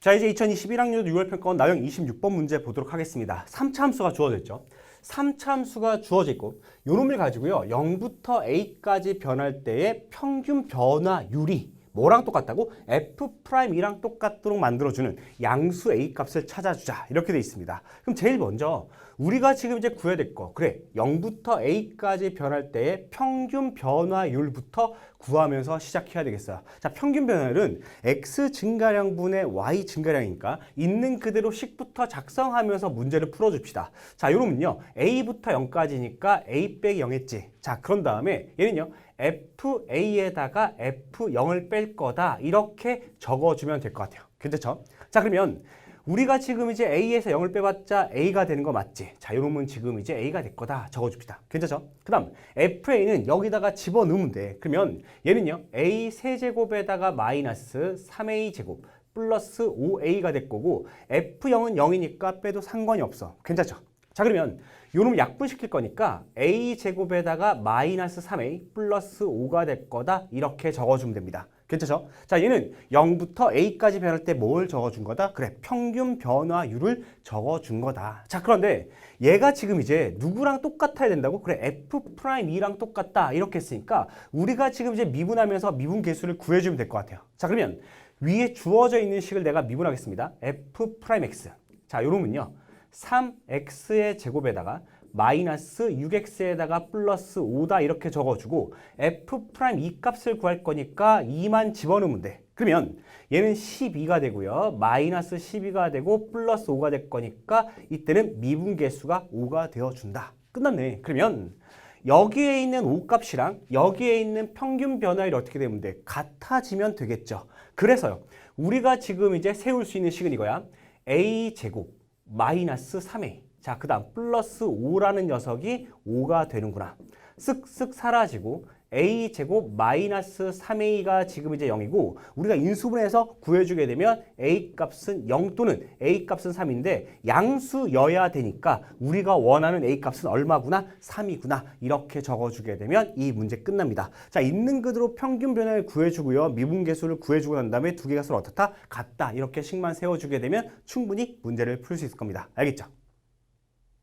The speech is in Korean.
자 이제 2021학년 6월 평가원 나형 26번 문제 보도록 하겠습니다. 3차 함수가 주어져 있죠. 3차 함수가 주어져 있고 요 놈을 가지고요. 0부터 a까지 변할 때의 평균 변화율이 뭐랑 똑같다고? F'E랑 똑같도록 만들어주는 양수 A 값을 찾아주자 이렇게 돼 있습니다. 그럼 제일 먼저 우리가 지금 이제 구해야 될 거 그래 0부터 A까지 변할 때의 평균 변화율부터 구하면서 시작해야 되겠어요. 자 평균 변화율은 X 증가량분의 Y 증가량이니까 있는 그대로 식부터 작성하면서 문제를 풀어줍시다. 자 요놈은요 A부터 0까지니까 A 빼기 0 했지. 자 그런 다음에 얘는요 FA에다가 F0을 뺄 거다 이렇게 적어주면 될 것 같아요. 괜찮죠? 자 그러면 우리가 지금 이제 A에서 0을 빼봤자 A가 되는 거 맞지? 자, 요놈은 지금 이제 A가 될 거다 적어줍시다. 괜찮죠? 그 다음 FA는 여기다가 집어넣으면 돼. 그러면 얘는요 A 세제곱에다가 마이너스 3A 제곱 플러스 5A가 될 거고 F0은 0이니까 빼도 상관이 없어. 괜찮죠? 자 그러면 요놈 약분시킬 거니까 a 제곱에다가 마이너스 3a 플러스 5가 될 거다 이렇게 적어주면 됩니다. 괜찮죠? 자 얘는 0부터 a까지 변할 때 뭘 적어준 거다? 그래 평균 변화율을 적어준 거다. 자 그런데 얘가 지금 이제 누구랑 똑같아야 된다고? 그래 f 프라임 2랑 똑같다 이렇게 했으니까 우리가 지금 이제 미분하면서 미분 계수를 구해주면 될 것 같아요. 자 그러면 위에 주어져 있는 식을 내가 미분하겠습니다. f 프라임 x 자 요놈은요 3x의 제곱에다가 마이너스 6x에다가 플러스 5다 이렇게 적어주고 f 프라임 2 값을 구할 거니까 2만 집어넣으면 돼. 그러면 얘는 12가 되고요. 마이너스 12가 되고 플러스 5가 될 거니까 이때는 미분계수가 5가 되어준다. 끝났네. 그러면 여기에 있는 5 값이랑 여기에 있는 평균 변화율이 어떻게 되면 돼? 같아지면 되겠죠. 그래서요. 우리가 지금 이제 세울 수 있는 식은 이거야. a 제곱 마이너스 3a. 자, 그 다음 플러스 5라는 녀석이 5가 되는구나. 쓱쓱 사라지고 a 제곱 마이너스 3a가 지금 이제 0이고 우리가 인수분해해서 구해주게 되면 a 값은 0 또는 a 값은 3인데 양수여야 되니까 우리가 원하는 a 값은 얼마구나? 3이구나. 이렇게 적어주게 되면 이 문제 끝납니다. 자, 있는 그대로 평균 변화를 구해주고요. 미분계수를 구해주고 난 다음에 두개 값을 어떻다? 같다. 이렇게 식만 세워주게 되면 충분히 문제를 풀 수 있을 겁니다. 알겠죠?